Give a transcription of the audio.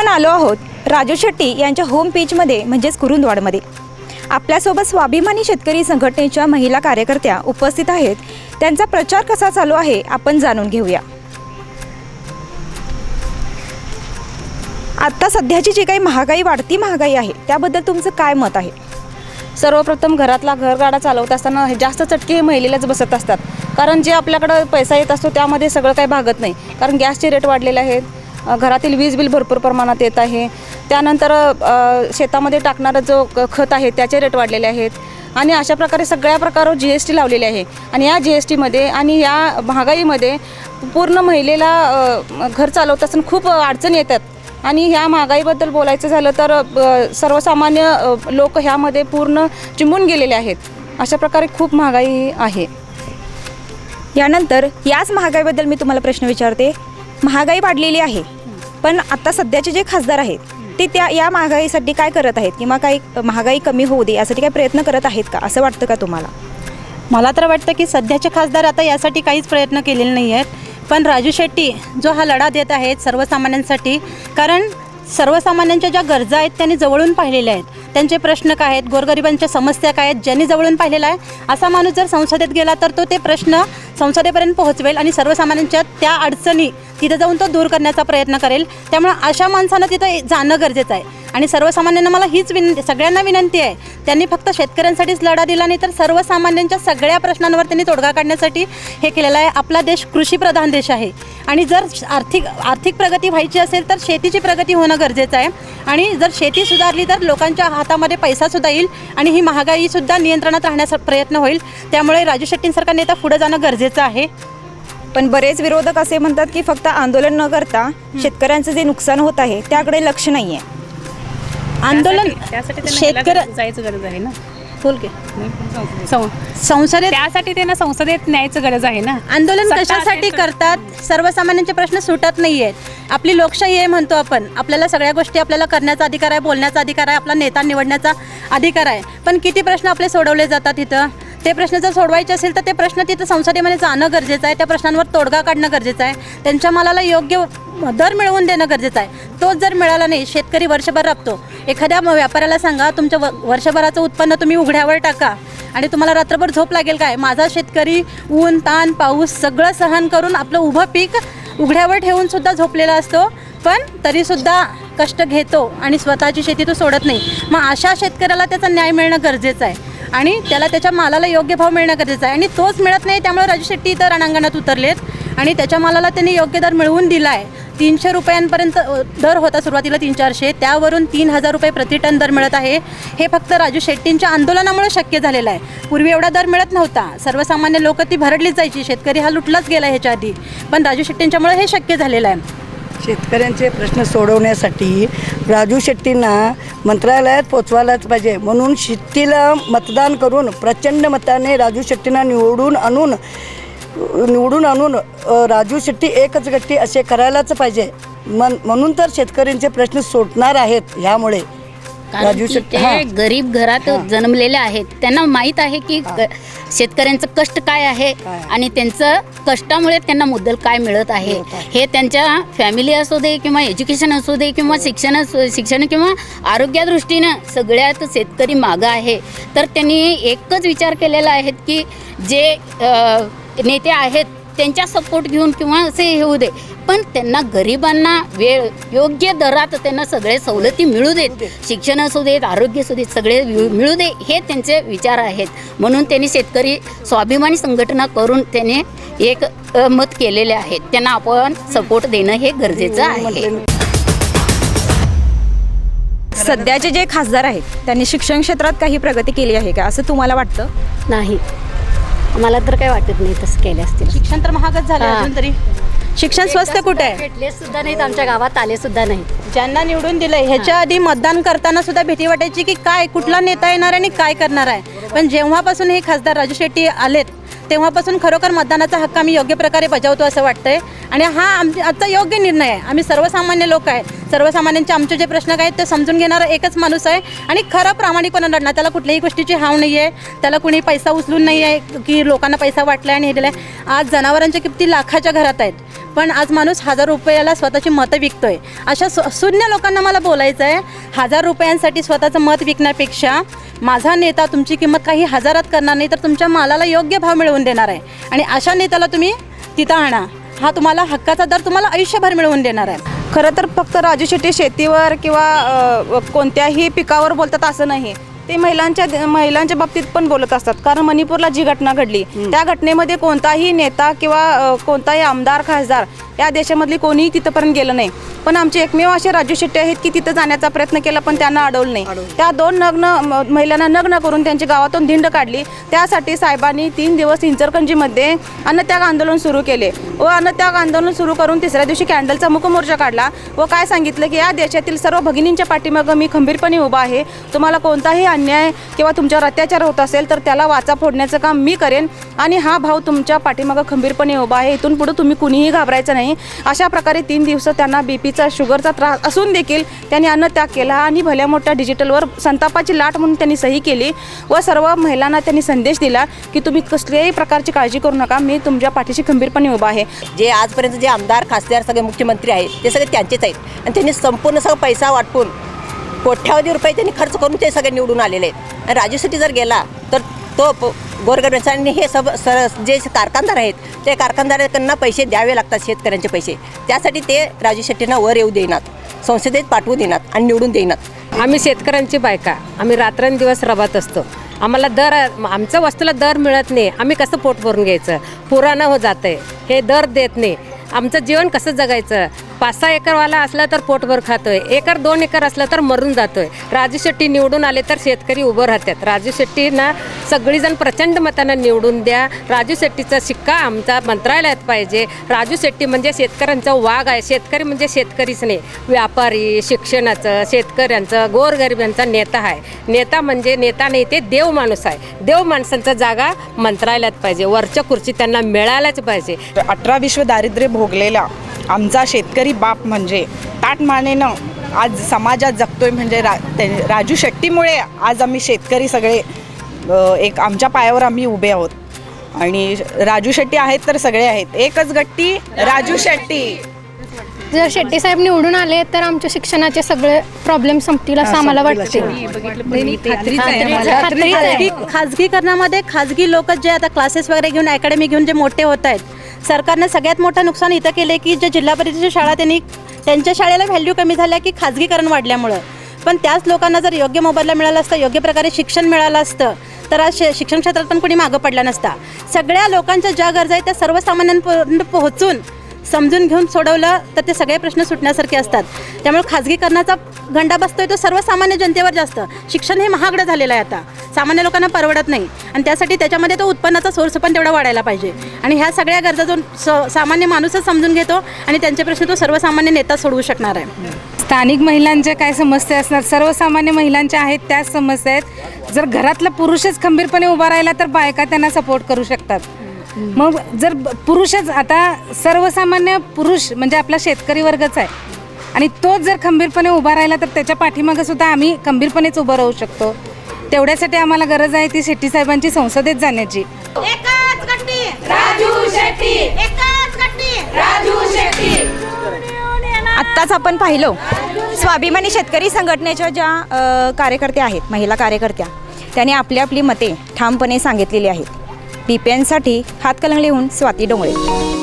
आपण आलो आहोत राजू शेट्टी यांच्या होम पेजमध्ये म्हणजेच कुरुंदवाडमध्ये. आपल्यासोबत स्वाभिमानी शेतकरी संघटनेच्या महिला कार्यकर्त्या उपस्थित आहेत. त्यांचा प्रचार कसा चालू आहे आपण जाणून घेऊया. आत्ता सध्याची जी काही महागाई वाढती महागाई आहे त्याबद्दल तुमचं काय मत आहे? सर्वप्रथम घरातला घरगाडा चालवत असताना हे जास्त चटके हे महिलेलाच बसत असतात. कारण जे आपल्याकडं पैसा येत असतो त्यामध्ये सगळं काही भागत नाही. कारण गॅसचे रेट वाढलेले आहेत. घरातील वीज बिल भरपूर प्रमाणात येत आहे. त्यानंतर शेतामध्ये टाकणारा जो खत आहे त्याचे रेट वाढलेले आहेत. आणि अशा प्रकारे सगळ्या प्रकारावर जी एस टी लावलेली आहे. आणि या जी एस टीमध्ये आणि या महागाईमध्ये पूर्ण महिलेला घर चालवत असताना खूप अडचणी येतात. आणि ह्या महागाईबद्दल बोलायचं झालं तर सर्वसामान्य लोक ह्यामध्ये पूर्ण चिंबून गेलेले आहेत. अशा प्रकारे खूप महागाई आहे. यानंतर याच महागाईबद्दल मी तुम्हाला प्रश्न विचारते. महागाई वाढलेली आहे. पण आता सध्याचे जे खासदार आहेत ते त्या या महागाईसाठी काय करत आहेत? किंवा काही महागाई कमी होऊ दे यासाठी काही प्रयत्न करत आहेत का? असं वाटतं का तुम्हाला? मला तर वाटतं की सध्याचे खासदार आता यासाठी काहीच प्रयत्न केलेले नाही आहेत. पण राजू शेट्टी जो हा लढा देत आहेत सर्वसामान्यांसाठी कारण सर्वसामान्यांच्या ज्या गरजा आहेत त्यांनी जवळून पाहिलेल्या आहेत. त्यांचे प्रश्न काय आहेत? गोरगरिबांच्या समस्या काय आहेत? ज्यांनी जवळून पाहिलेला आहे असा माणूस जर संसदेत गेला तर तो ते प्रश्न संसदेपर्यंत पोहोचवेल आणि सर्वसामान्यांच्या त्या अडचणी तिथं जाऊन तो दूर करण्याचा प्रयत्न करेल. त्यामुळे अशा माणसानं तिथं जाणं गरजेचं आहे. आणि सर्वसामान्यांना मला हीच विनंती सगळ्यांना विनंती आहे. त्यांनी फक्त शेतकऱ्यांसाठीच लढा दिला नाही तर सर्वसामान्यांच्या सगळ्या प्रश्नांवर त्यांनी तोडगा काढण्यासाठी हे केलेलं आहे. आपला देश कृषीप्रधान देश आहे. आणि जर आर्थिक आर्थिक प्रगती व्हायची असेल तर शेतीची प्रगती होणं गरजेचं आहे. आणि जर शेती सुधारली तर लोकांच्या हातामध्ये पैसासुद्धा येईल आणि ही महागाईसुद्धा नियंत्रणात राहण्याचा प्रयत्न होईल. त्यामुळे राजू शेट्टींसारखा नेता पुढे जाणं गरजेचं आहे. पण बरेच विरोधक असे म्हणतात की फक्त आंदोलन न करता शेतकऱ्यांचं जे नुकसान होत आहे त्याकडे लक्ष नाही आहे आंदोलन त्यासाठी जायचं गरज आहे ना? बोल की. संसदेत त्यासाठी त्यांना संसदेत न्यायचं गरज आहे ना? आंदोलन कशासाठी करतात सर्वसामान्यांचे प्रश्न सुटत नाही आहेत आपली लोकशाही आहे म्हणतो आपण. आपल्याला सगळ्या गोष्टी आपल्याला करण्याचा अधिकार आहे बोलण्याचा अधिकार आहे आपला नेता निवडण्याचा अधिकार आहे. पण किती प्रश्न आपले सोडवले जातात तिथं ते प्रश्न जर सोडवायचे असेल तर ते प्रश्न तिथं संसदेमध्ये जाणं गरजेचं आहे. त्या प्रश्नांवर तोडगा काढणं गरजेचं आहे. त्यांच्या मालाला योग्य दर मिळवून देणं गरजेचं आहे. तोच जर मिळाला नाही शेतकरी वर्षभर राबतो एखाद्या व्यापाऱ्याला सांगा तुमच्या व- वर्षभराचं उत्पन्न तुम्ही उघड्यावर टाका आणि तुम्हाला रात्रभर झोप लागेल काय? माझा शेतकरी ऊन ताण पाऊस सगळं सहन करून आपलं उभं पीक उघड्यावर ठेवून सुद्धा झोपलेला असतो. पण तरीसुद्धा कष्ट घेतो आणि स्वतःची शेती तो सोडत नाही. मग अशा शेतकऱ्याला त्याचा न्याय मिळणं गरजेचं आहे. आणि त्याला त्याच्या मालाला योग्य भाव मिळणं गरजेचं आहे. आणि तोच मिळत नाही त्यामुळे राजू शेट्टी इथं रणांगणात उतरलेत. आणि त्याच्या मालाला त्यांनी योग्य दर मिळवून दिला आहे तीनशे रुपयांपर्यंत दर होता सुरुवातीला तीन चारशे त्यावरून तीन हजार रुपये प्रति टन दर मिळत आहे. हे फक्त राजू शेट्टींच्या आंदोलनामुळे शक्य झालेलं आहे. पूर्वी एवढा दर मिळत नव्हता. सर्वसामान्य लोक ती भरडलीच जायची. शेतकरी हा लुटलाच गेला ह्याच्या आधी. पण राजू शेट्टींच्यामुळे हे शक्य झालेलं आहे. शेतकऱ्यांचे प्रश्न सोडवण्यासाठी राजू शेट्टींना मंत्रालयात पोचवायलाच पाहिजे. म्हणून शेट्टीला मतदान करून प्रचंड मताने राजू शेट्टींना निवडून आणून निवडून आणून राजू शेट्टी एकच गट्टी असे करायलाच पाहिजे. मन म्हणून तर शेतकऱ्यांचे प्रश्न सुटणार आहेत ह्यामुळे. कारण राजू की ते हां गरीब घरात हां. जन्मलेले आहेत त्यांना माहीत आहे की ग- शेतकऱ्यांचं कष्ट काय आहे काय? आणि त्यांचं कष्टामुळे त्यांना मुद्दल काय मिळत आहे मिळत आहे. हे त्यांच्या फॅमिली असू दे किंवा एज्युकेशन असू दे किंवा शिक्षण असू शिक्षण किंवा आरोग्यादृष्टीनं सगळ्यात शेतकरी मागं आहे तर त्यांनी एकच विचार केलेला आहे की जे अ, नेते आहेत त्यांच्या सपोर्ट घेऊन किंवा असे हे होऊ दे. पण त्यांना गरिबांना वेळ योग्य दरात त्यांना सगळे सवलती मिळू देत. शिक्षण असू देत आरोग्य असू देत सगळे मिळू दे हे त्यांचे विचार आहेत. म्हणून त्यांनी शेतकरी स्वाभिमानी संघटना करून त्याने एक मत केलेले आहेत. त्यांना आपण सपोर्ट देणं हे गरजेचं आहे. सध्याचे जे खासदार आहेत त्यांनी शिक्षण क्षेत्रात काही प्रगती केली आहे का? असं तुम्हाला वाटतं? नाही. मला तर काही वाटत नाही तसं केले असतील. शिक्षण तर महागच झालं हां. अजून तरी. शिक्षण स्वस्त कुठे आहे? भेटले सुद्धा नाहीत आमच्या गावात आले सुद्धा नाही ज्यांना निवडून दिलंय ह्याच्या आधी मतदान करताना सुद्धा भीती वाटायची की काय कुठला नेता येणार आणि काय करणार आहे. पण जेव्हापासून हे खासदार राजू शेट्टी आलेत तेव्हापासून खरोखर मतदानाचा हक्क आम्ही योग्य प्रकारे बजावतो असं वाटतंय. आणि हा आम आजचा योग्य निर्णय आहे. आम्ही सर्वसामान्य लोक आहे. सर्वसामान्यांचे आमचे जे प्रश्न आहेत ते समजून घेणारा एकच माणूस आहे. आणि खरं प्रामाणिकपणे लढणार. त्याला कुठल्याही गोष्टीची हाव नाही आहे त्याला कुणी पैसा उचलून नाही आहे की लोकांना पैसा वाटला आणि हे दिलं आहे आज जनावरांच्या किमती लाखाच्या घरात आहेत. पण आज माणूस हजार रुपयाला स्वतःची मतं विकतोय. अशा शून्य लोकांना मला बोलायचं आहे हजार रुपयांसाठी स्वतःचं मत विकण्यापेक्षा माझा नेता तुमची किंमत काही हजारात करणार नाही तर तुमच्या मालाला योग्य भाव मिळवून देणार आहे. आणि अशा नेत्याला तुम्ही तिथं आणा. हा तुम्हाला हक्काचा दर तुम्हाला आयुष्यभर मिळवून देणार आहे. खरं तर फक्त राजू शेट्टी शेतीवर किंवा कोणत्याही पिकावर बोलतात असं नाही. ते महिलांच्या महिलांच्या बाबतीत पण बोलत असतात. कारण मणिपूरला जी घटना घडली त्या घटनेमध्ये कोणताही नेता किंवा कोणताही आमदार खासदार या देशामधली कोणीही तिथंपर्यंत गेलं नाही. पण आमचे एकमेव असे राजू शेट्टी आहेत की तिथं जाण्याचा प्रयत्न केला पण त्यांना अडवलं नाही. त्या दोन नग्न म- महिलांना नग्न करून त्यांची गावातून धिंड काढली. त्यासाठी साहेबांनी तीन दिवस इंचरकंजीमध्ये अन्नत्याग आंदोलन सुरू केले व अन्नत्याग आंदोलन सुरू करून तिसऱ्या दिवशी कॅन्डलचा मुखमोर्चा काढला व काय सांगितलं की या देशातील सर्व भगिनींच्या पाठीमागं मी खंबीरपणे उभा आहे. तुम्हाला कोणताही अन्याय किंवा तुमच्यावर अत्याचार होत असेल तर त्याला वाचा फोडण्याचं काम मी करेन. आणि हा भाव तुमच्या पाठीमागं खंबीरपणे उभा आहे. इथून पुढे तुम्ही कुणीही घाबरायचं नाही. अशा प्रकारे तीन दिवस त्यांना बी पीचा शुगरचा त्रास असून देखील त्यांनी अन्नत्याग केला आणि भल्या मोठ्या डिजिटलवर संतापाची लाट म्हणून त्यांनी सही केली व सर्व महिलांना त्यांनी संदेश दिला की तुम्ही कसल्याही प्रकारची काळजी करू नका. मी तुमच्या पाठीशी खंबीरपणे उभा आहे. जे आजपर्यंत जे आमदार खासदार सगळे मुख्यमंत्री आहेत ते सगळे त्यांचेच आहेत. आणि त्यांनी संपूर्ण सगळं पैसा वाटपून कोट्यावधी रुपये त्यांनी खर्च करून ते सगळे निवडून आलेले आहेत. आणि राजूसाठी जर गेला तर तो प- आणि हे सब सर जे कारखानदार आहेत ते कारखानदारांना पैसे द्यावे लागतात शेतकऱ्यांचे पैसे. त्यासाठी ते राजू शेट्टींना वर येऊ देणार संसदेत पाठवू देणार आणि निवडून देणार आम्ही शेतकऱ्यांची बायका आम्ही रात्रंदिवस रबात असतो. आम्हाला दर आमच्या वस्तूला दर मिळत नाही. आम्ही कसं पोट भरून घ्यायचं? पुराणं हो जातं आहे हे दर देत नाही. आमचं जीवन कसं जगायचं? पाच सहा एकरवाला असला तर पोटभर खातोय. एकर दोन एकर असलं तर मरून जातोय. राजू शेट्टी निवडून आले तर शेतकरी उभं राहतात. राजू शेट्टींना सगळीजण प्रचंड मतानं निवडून द्या. राजू शेट्टीचा शिक्का आमचा मंत्रालयात पाहिजे. राजू शेट्टी म्हणजे शेतकऱ्यांचा वाघ आहे. शेतकरी म्हणजे शेतकरीच नाही. व्यापारी शिक्षणाचं शेतकऱ्यांचं गोरगरिबांचा नेता आहे. नेता म्हणजे नेता नाही ते देव माणूस आहे. देव माणसांचा जागा मंत्रालयात पाहिजे. वरच्या खुर्ची त्यांना मिळायलाच पाहिजे. अठरा विश्व दारिद्र्य भोगलेला आमचा शेतकरी बाप म्हणजे ताटमानेनं आज समाजात जगतोय म्हणजे रा राजू शेट्टीमुळे आज आम्ही शेतकरी सगळे एक आमच्या पायावर आम्ही उभे आहोत. आणि राजू शेट्टी आहेत तर सगळे आहेत. एकच गट्टी राजू शेट्टी. जर शेट्टी साहेब निवडून आले तर आमच्या शिक्षणाचे सगळे प्रॉब्लेम संपतील असं आम्हाला वाटते खाजगीकरणामध्ये खाजगी लोक जे आता क्लासेस वगैरे घेऊन अकॅडमी घेऊन जे मोठे होत आहेत सरकारनं सगळ्यात मोठं नुकसान इथं केलं की जे जिल्हा परिषदेच्या शाळा त्यांनी त्यांच्या शाळेला व्हॅल्यू कमी झाल्या की खाजगीकरण वाढल्यामुळं. पण त्याच लोकांना जर योग्य मोबदला मिळाला असतं योग्य प्रकारे शिक्षण मिळालं असतं तर आज शिक्षण क्षेत्रात पण कोणी मागं पडला नसता. सगळ्या लोकांच्या ज्या गरजा आहेत त्या सर्वसामान्यांपर्यंत पोहोचून समजून घेऊन सोडवलं तर ते सगळे प्रश्न सुटण्यासारखे असतात. त्यामुळे खाजगीकरणाचा गंडा बसतोय तो सर्वसामान्य जनतेवर जास्त. शिक्षण हे महागडं झालेलं आहे आता. सामान्य लोकांना परवडत नाही. आणि त्यासाठी त्याच्यामध्ये तो उत्पन्नाचा सोर्स पण तेवढा वाढायला पाहिजे. आणि ह्या सगळ्या गरजा जो स- सामान्य माणूसच समजून घेतो आणि त्यांचे प्रश्न तो सर्वसामान्य नेता सोडवू शकणार आहे. स्थानिक महिलांच्या काय समस्या असणार? सर्वसामान्य महिलांच्या आहेत त्याच समस्या आहेत. जर घरातला पुरुषच खंबीरपणे उभा राहिला तर बायका त्यांना सपोर्ट करू शकतात. मग जर पुरुषच आता सर्वसामान्य पुरुष म्हणजे आपला शेतकरी वर्गच आहे. आणि तोच जर खंबीरपणे उभा राहिला तर त्याच्या पाठीमागं सुद्धा आम्ही खंबीरपणेच उभं राहू शकतो. तेवढ्यासाठी आम्हाला गरज आहे ती शेट्टी साहेबांची संसदेत जाण्याची. आत्ताच आपण पाहिलं. स्वाभिमानी शेतकरी संघटनेच्या ज्या कार्यकर्त्या आहेत महिला कार्यकर्त्या त्यांनी आपली आपली मते ठामपणे सांगितलेली आहेत. पीपीएनसाठी पी हातकलंगलीहून स्वाती डोंगळे.